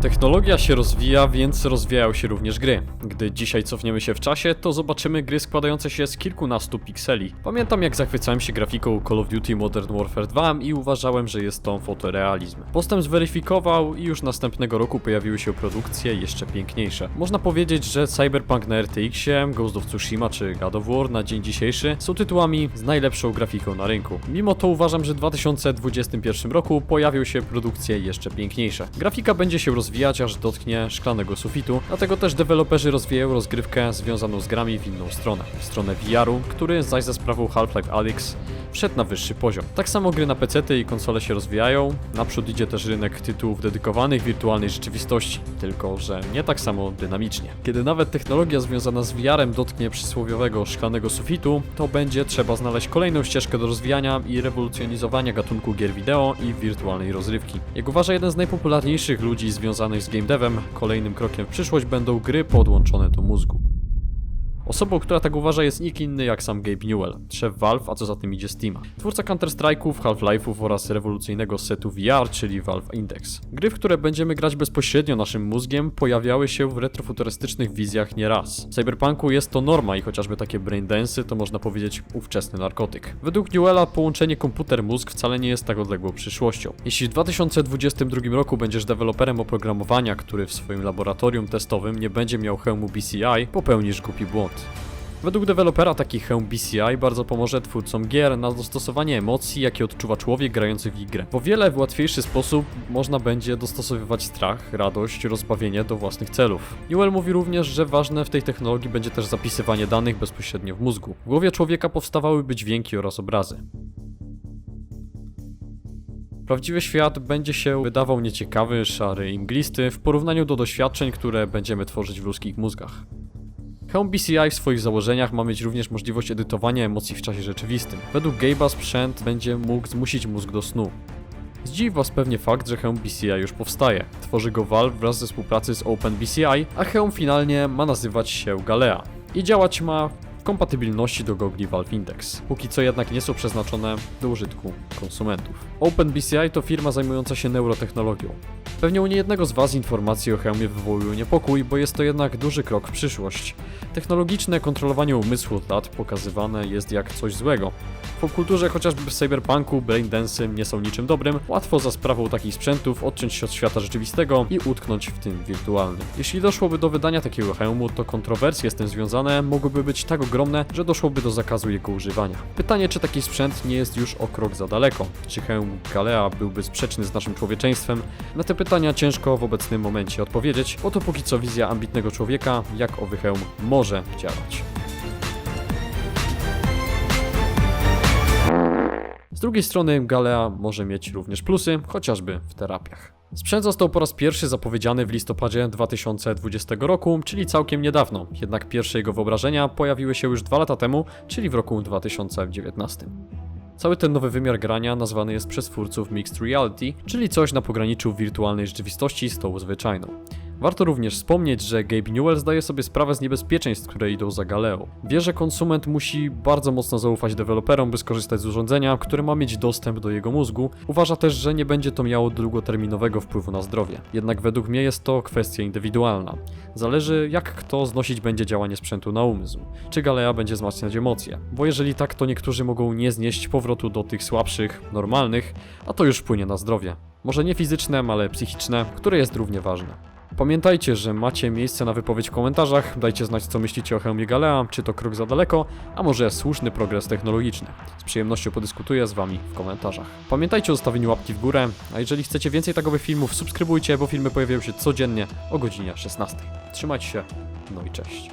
Technologia się rozwija, więc rozwijają się również gry. Gdy dzisiaj cofniemy się w czasie, to zobaczymy gry składające się z kilkunastu pikseli. Pamiętam jak zachwycałem się grafiką Call of Duty Modern Warfare 2 i uważałem, że jest to fotorealizm. Postęp zweryfikował i już następnego roku pojawiły się produkcje jeszcze piękniejsze. Można powiedzieć, że Cyberpunk na RTX-ie, Ghost of Tsushima czy God of War na dzień dzisiejszy są tytułami z najlepszą grafiką na rynku. Mimo to uważam, że w 2021 roku pojawią się produkcje jeszcze piękniejsze. Grafika będzie się rozwijać, aż dotknie szklanego sufitu, dlatego też deweloperzy rozwijają rozgrywkę związaną z grami w inną stronę. W stronę VR-u, który zaś za sprawą Half-Life Alyx wszedł na wyższy poziom. Tak samo gry na PC i konsole się rozwijają, naprzód idzie też rynek tytułów dedykowanych wirtualnej rzeczywistości, tylko że nie tak samo dynamicznie. Kiedy nawet technologia związana z VR-em dotknie przysłowiowego szklanego sufitu, to będzie trzeba znaleźć kolejną ścieżkę do rozwijania i rewolucjonizowania gatunku gier wideo i wirtualnej rozrywki. Jak uważa jeden z najpopularniejszych ludzi związanych z game devem, kolejnym krokiem w przyszłość będą gry podłączone do mózgu. Osobą, która tak uważa jest nikt inny jak sam Gabe Newell, szef Valve, a co za tym idzie Steama. Twórca Counter-Strike'ów, Half-Life'ów oraz rewolucyjnego setu VR, czyli Valve Index. Gry, w które będziemy grać bezpośrednio naszym mózgiem, pojawiały się w retrofuturystycznych wizjach nieraz. W Cyberpunku jest to norma i chociażby takie braindensy to można powiedzieć ówczesny narkotyk. Według Newella połączenie komputer-mózg wcale nie jest tak odległą przyszłością. Jeśli w 2022 roku będziesz deweloperem oprogramowania, który w swoim laboratorium testowym nie będzie miał hełmu BCI, popełnisz głupi błąd. Według dewelopera taki hełm BCI bardzo pomoże twórcom gier na dostosowanie emocji, jakie odczuwa człowiek grający w grę. W o wiele łatwiejszy sposób można będzie dostosowywać strach, radość, rozbawienie do własnych celów. Newell mówi również, że ważne w tej technologii będzie też zapisywanie danych bezpośrednio w mózgu. W głowie człowieka powstawałyby dźwięki oraz obrazy. Prawdziwy świat będzie się wydawał nieciekawy, szary i mglisty w porównaniu do doświadczeń, które będziemy tworzyć w ludzkich mózgach. Helm BCI w swoich założeniach ma mieć również możliwość edytowania emocji w czasie rzeczywistym. Według Gabe'a sprzęt będzie mógł zmusić mózg do snu. Zdziwi Was pewnie fakt, że Helm BCI już powstaje. Tworzy go Valve wraz ze współpracy z OpenBCI, a Helm finalnie ma nazywać się Galea. I działać ma kompatybilności do gogli Valve Index. Póki co jednak nie są przeznaczone do użytku konsumentów. OpenBCI to firma zajmująca się neurotechnologią. Pewnie u niejednego z Was informacje o hełmie wywołują niepokój, bo jest to jednak duży krok w przyszłość. Technologiczne kontrolowanie umysłu od lat pokazywane jest jak coś złego. W popkulturze chociażby w cyberpunku braindensy nie są niczym dobrym, łatwo za sprawą takich sprzętów odciąć się od świata rzeczywistego i utknąć w tym wirtualnym. Jeśli doszłoby do wydania takiego hełmu, to kontrowersje z tym związane mogłyby być tak ogromne, że doszłoby do zakazu jego używania. Pytanie, czy taki sprzęt nie jest już o krok za daleko? Czy hełm Galea byłby sprzeczny z naszym człowieczeństwem? Na te pytania ciężko w obecnym momencie odpowiedzieć, bo to póki co wizja ambitnego człowieka, jak owy hełm może działać. Z drugiej strony Galea może mieć również plusy, chociażby w terapiach. Sprzęt został po raz pierwszy zapowiedziany w listopadzie 2020 roku, czyli całkiem niedawno, jednak pierwsze jego wyobrażenia pojawiły się już dwa lata temu, czyli w roku 2019. Cały ten nowy wymiar grania nazwany jest przez twórców Mixed Reality, czyli coś na pograniczu wirtualnej rzeczywistości z tą zwyczajną. Warto również wspomnieć, że Gabe Newell zdaje sobie sprawę z niebezpieczeństw, które idą za Galeą. Wie, że konsument musi bardzo mocno zaufać deweloperom, by skorzystać z urządzenia, które ma mieć dostęp do jego mózgu. Uważa też, że nie będzie to miało długoterminowego wpływu na zdrowie. Jednak według mnie jest to kwestia indywidualna. Zależy jak kto znosić będzie działanie sprzętu na umysł. Czy Galea będzie wzmacniać emocje? Bo jeżeli tak, to niektórzy mogą nie znieść powrotu do tych słabszych, normalnych, a to już wpłynie na zdrowie. Może nie fizyczne, ale psychiczne, które jest równie ważne. Pamiętajcie, że macie miejsce na wypowiedź w komentarzach, dajcie znać co myślicie o hełmie Galea, czy to krok za daleko, a może słuszny progres technologiczny. Z przyjemnością podyskutuję z wami w komentarzach. Pamiętajcie o zostawieniu łapki w górę, a jeżeli chcecie więcej takowych filmów, subskrybujcie, bo filmy pojawiają się codziennie o godzinie 16. Trzymajcie się, no i cześć.